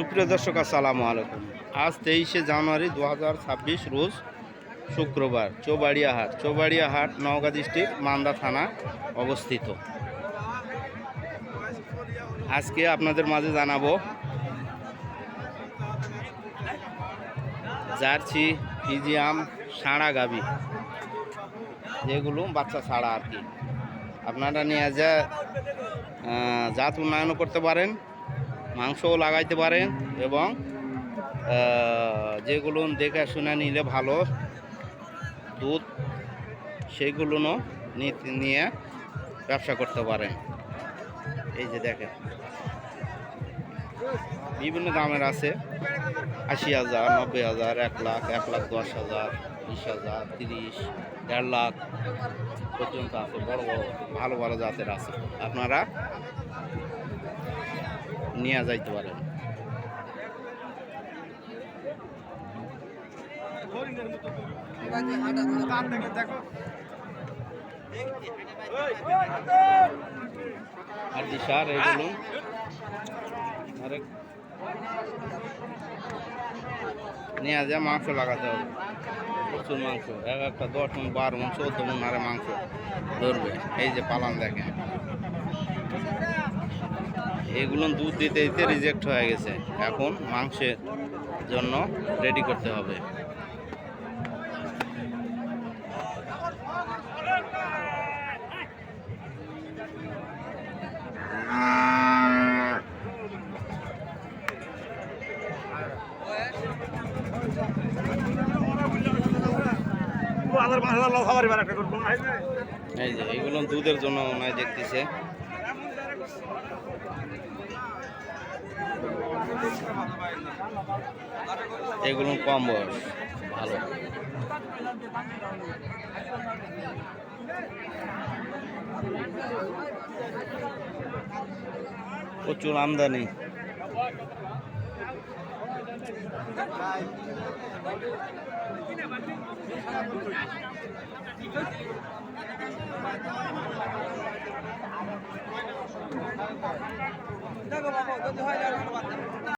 সুপ্রিয় দর্শক, আসসালামু আলাইকুম। আজ তেইশে জানুয়ারি দু হাজার ছাব্বিশ রোজ শুক্রবার চৌবাড়িয়া হাট চৌবাড়িয়া হাট নওগাঁ ডিস্ট্রিক্ট, মান্দা থানা অবস্থিত। আজকে আপনাদের মাঝে জানাব, জার্সি, ফিজিয়াম, সাঁড়া গাবি। যেগুলো বাচ্চা ছাড়া আর কি। আপনারা নিয়ে যা জাত উন্নয়নও করতে পারেন। মাংসও লাগাইতে পারেন এবং যেগুলো দেখে শুনে নিলে ভালো, দুধ সেইগুলো নিয়ে ব্যবসা করতে পারেন এই যে দেখেন। বিভিন্ন দামের আছে। আশি হাজার, নব্বই হাজার, এক লাখ এক লাখ দশ হাজার, বিশ হাজার, তিরিশ। দেড় লাখ পর্যন্ত আছে, বড় বড়, ভালো ভালো জাতের আছে। আপনারা নিয়ে যাইতে পারেন। আর সার এগুলো আরেক। নিয়ে যা, মাংস লাগাতে হবে। প্রচুর মাংস। এক একটা দশ মন, বারো মন, চোদ্দ মন আরে মাংস ধরবে। এই যে পালান দেখেন। এগুলো দুধ দিতে দিতে রিজেক্ট হয়ে গেছে। এখন মাংসের জন্য রেডি করতে হবে। এই যে এগুলো দুধের জন্য ওনায় দেখতেছে। এগুলো কম বয়স ভালো। প্রচুর আমদানি। দেখো বাবা যদি হয় ধন্যবাদ।